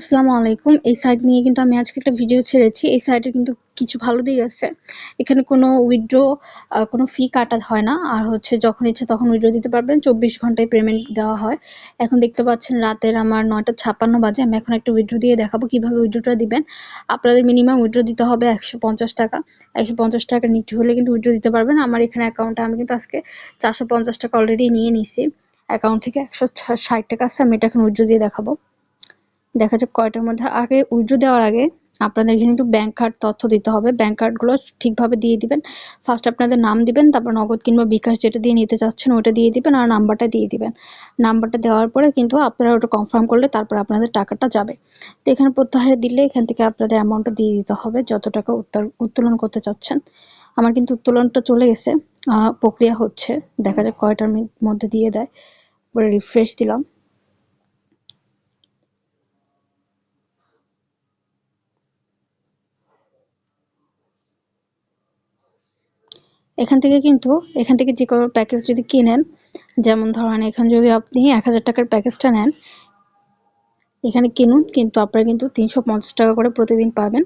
আসসালামু আলাইকুম। এই সাইট নিয়ে কিন্তু আমি আজকে একটা ভিডিও ছেড়েছি। এই সাইটের কিন্তু কিছু ভালো দিক আছে। এখানে কোনো উইথড্র কোনো ফি কাটা হয় না। আর হচ্ছে যখন ইচ্ছে তখন উইথড্র দিতে পারবেন। চব্বিশ ঘন্টায় পেমেন্ট দেওয়া হয়। এখন দেখতে পাচ্ছেন রাতের আমার নয়টা ছাপ্পান্ন বাজে। আমি এখন একটা উইথড্র দিয়ে দেখাবো কীভাবে উইথড্রটা দিবেন। আপনাদের মিনিমাম উইথড্র দিতে হবে একশো পঞ্চাশ টাকা। একশো পঞ্চাশ টাকা নিচে হলে কিন্তু উইথড্র দিতে পারবেন। আমার এখানে অ্যাকাউন্টে আমি কিন্তু আজকে চারশো পঞ্চাশ টাকা অলরেডি নিয়ে নিছি। অ্যাকাউন্ট থেকে একশো ষাট টাকা আছে। আমি এটা এখন উইথড্র দিয়ে দেখাবো। দেখা যাক কয়টার মধ্যে। আগে উইড্রো দেওয়ার আগে আপনাদের কিন্তু ব্যাংক কার্ড তথ্য দিতে হবে। ব্যাংক কার্ডগুলো ঠিকভাবে দিয়ে দিবেন। ফার্স্ট আপনাদের নাম দিবেন, তারপর নগদ কিংবা বিকাশ যেটা দিয়ে নিতে চাচ্ছেন ওটা দিয়ে দিবেন আর নাম্বারটা দিয়ে দিবেন। নাম্বারটা দেওয়ার পরে কিন্তু আপনারা ওটা কনফার্ম করলে তারপর আপনাদের টাকাটা যাবে। তো এখানে প্রত্যাহারে দিলে এখান থেকে আপনাদের অ্যামাউন্টটা দিয়ে দিতে হবে, যত টাকা উত্তোলন করতে চাচ্ছেন। আমার কিন্তু উত্তোলনটা চলে গেছে। প্রক্রিয়া হচ্ছে। দেখা যাক কয়টার মধ্যে দিয়ে দেয়। রিফ্রেশ দিলাম। এখান থেকে কিন্তু, এখান থেকে যে কোনো প্যাকেজ যদি কিনেন, যেমন ধরেন এখানে যদি আপনি এক হাজার টাকার প্যাকেজটা নেন, এখানে কিনুন, কিন্তু আপনারা কিন্তু তিনশো পঞ্চাশ টাকা করে প্রতিদিন পাবেন।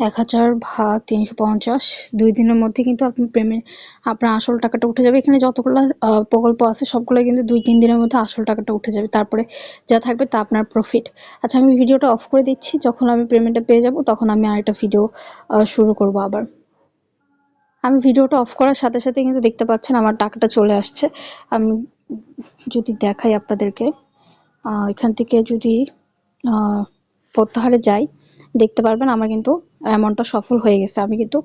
এক হাজার ভাগ তিনশো পঞ্চাশ, দুই দিনের মধ্যে কিন্তু আপনি পেমেন্ট আপনার আসল টাকাটা উঠে যাবে। এখানে যতগুলো প্রকল্প আছে, সবগুলো কিন্তু দুই তিন দিনের মধ্যে আসল টাকাটা উঠে যাবে। তারপরে যা থাকবে তা আপনার প্রফিট আচ্ছা আমি ভিডিওটা অফ করে দিচ্ছি। যখন আমি পেমেন্টটা পেয়ে যাব, তখন আমি আরেকটা ভিডিও শুরু করব আবার। আমি ভিডিওটা অফ করার সাথে সাথে কিন্তু দেখতে পাচ্ছেন আমার টাকাটা চলে আসছে। আমি যদি দেখাই আপনাদেরকে এখান থেকে যদি প্রত্যাহারে যাই, দেখতে পারবেন আমার কিন্তু অ্যামাউন্টটা সফল হয়ে গেছে। আমি কিন্তু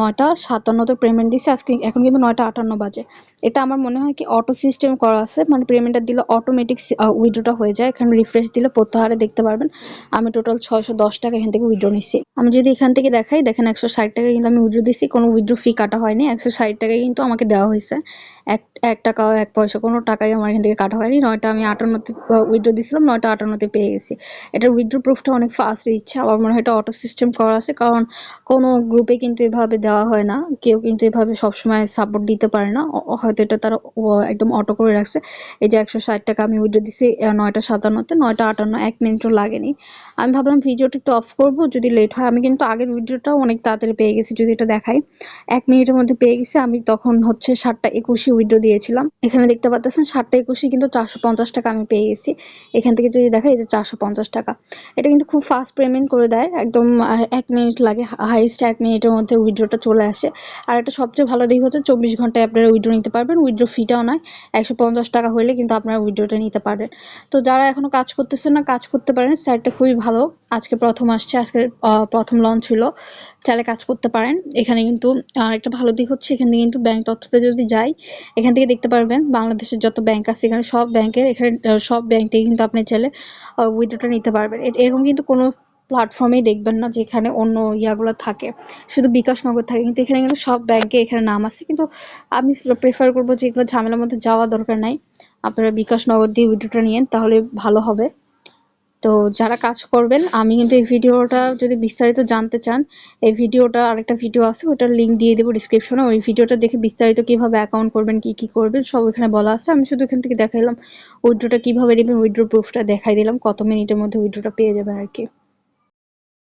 নয়টা সাতান্নতে পেমেন্ট দিছি, আজকে এখন কিন্তু নয়টা আটান্ন বাজে। এটা আমার মনে হয় কি অটো সিস্টেম করা আছে মানে পেমেন্টটা দিলে অটোমেটিক উইড্রোটা হয়ে যায়। এখানে রিফ্রেশ দিলে প্রত্যাহারে দেখতে পারবেন, আমি টোটাল ছয়শো দশ টাকা এখান থেকে উইড্রো নিছি। আমি যদি এখান থেকে দেখাই, দেখেন একশো ষাট টাকা কিন্তু আমি উইড্রো দিছি, কোনো উইড্রো ফি কাটা হয়নি। একশো ষাট টাকায় কিন্তু আমাকে দেওয়া হয়েছে। এক এক টাকা এক পয়সা কোনো টাকাই আমার এখান থেকে কাটা হয়নি। নয়টা আমি আটান্নতে উইড্রো দিছিলাম, নয়টা আটান্নতে পেয়ে গেছি। এটার উইড্রো প্রুফটা অনেক ফাস্ট দিচ্ছে আমার মনে হয় এটা অটো সিস্টেম করা আছে। কারণ কোনো গ্রুপে কিন্তু এভাবে দেওয়া হয় না। কেউ কিন্তু এভাবে সবসময় সাপোর্ট দিতে পারে না। হয়তো এটা তারা একদম অটো করে রাখছে। এই যে একশো ষাট টাকা আমি উইড্রো দিছি নয়টা সাতান্নতে, নয়টা আটান্ন, এক মিনিটও লাগেনি। আমি ভাবলাম ভিডিওটা একটু অফ করব, যদি লেট হয়। আমি কিন্তু আগের ভিডিওটাও অনেক তাড়াতাড়ি পেয়ে গেছি, যদি এটা দেখাই। এক মিনিটের মধ্যে পেয়ে গেছি। আমি তখন হচ্ছে সাতটা একুশে উইড্রো দিয়েছিলাম। এখানে দেখতে পাচ্ছেন, সাতটা একুশে কিন্তু চারশো পঞ্চাশ টাকা আমি পেয়ে গেছি। এখান থেকে যদি দেখাই যে চারশো পঞ্চাশ টাকা। এটা কিন্তু খুব ফাস্ট পেমেন্ট করে দেয়। একদম এক মিনিট লাগে হাইস্ট এক মিনিটের মধ্যে উইড্রোটা চলে আসে। আর এটা সবচেয়ে ভালো দিক হচ্ছে চব্বিশ ঘন্টায় আপনারা উইড্রো নিতে পারবেন। উইড্রো ফিটাও নয়, একশো পঞ্চাশ টাকা হলে কিন্তু আপনারা উইড্রোটা নিতে পারবেন। তো যারা এখনও কাজ করতেছেন না, কাজ করতে পারেন। সাইটটা খুবই ভালো। আজকে প্রথম আসছে, আজকে প্রথম লঞ্চ হলো চালে কাজ করতে পারেন। এখানে কিন্তু একটা ভালো দিক হচ্ছে, এখান এখানে কিন্তু ব্যাংক তথ্যতে যদি যাই, এখান থেকে দেখতে পারবেন বাংলাদেশের যত ব্যাংক আছে, এখানে সব ব্যাংকের এখানে সব ব্যাংক থেকে কিন্তু আপনি চাইলে উইড্রোটা নিতে পারবেন। এরকম কিন্তু কোনো প্ল্যাটফর্মেই দেখবেন না যেখানে অন্য ইয়াগুলো থাকে। শুধু বিকাশ নগর থাকে, কিন্তু এখানে কিন্তু সব ব্যাংকে এখানে নাম আছে। কিন্তু আমি প্রেফার করব যে এগুলো ঝামেলার মধ্যে যাওয়া দরকার নাই। আপনারা বিকাশ নগর দিয়ে ভিডিওটা নিয়েন, তাহলে ভালো হবে। তো যারা কাজ করবেন, আমি কিন্তু এই ভিডিওটা যদি বিস্তারিত জানতে চান, এই ভিডিওটা আরেকটা ভিডিও আছে, ওটার লিঙ্ক দিয়ে দেবো ডিসক্রিপশনে ওই ভিডিওটা দেখে বিস্তারিত কীভাবে অ্যাকাউন্ট করবেন, কি কি করবেন, সব এখানে বলা আছে। আমি শুধু এখান থেকে দেখাইলাম উইড্রোটা কীভাবে নেবেন উইড্রো প্রুফটা দেখাই দিলাম, কত মিনিটের মধ্যে উইড্রোটা পেয়ে যাবেন আর কি।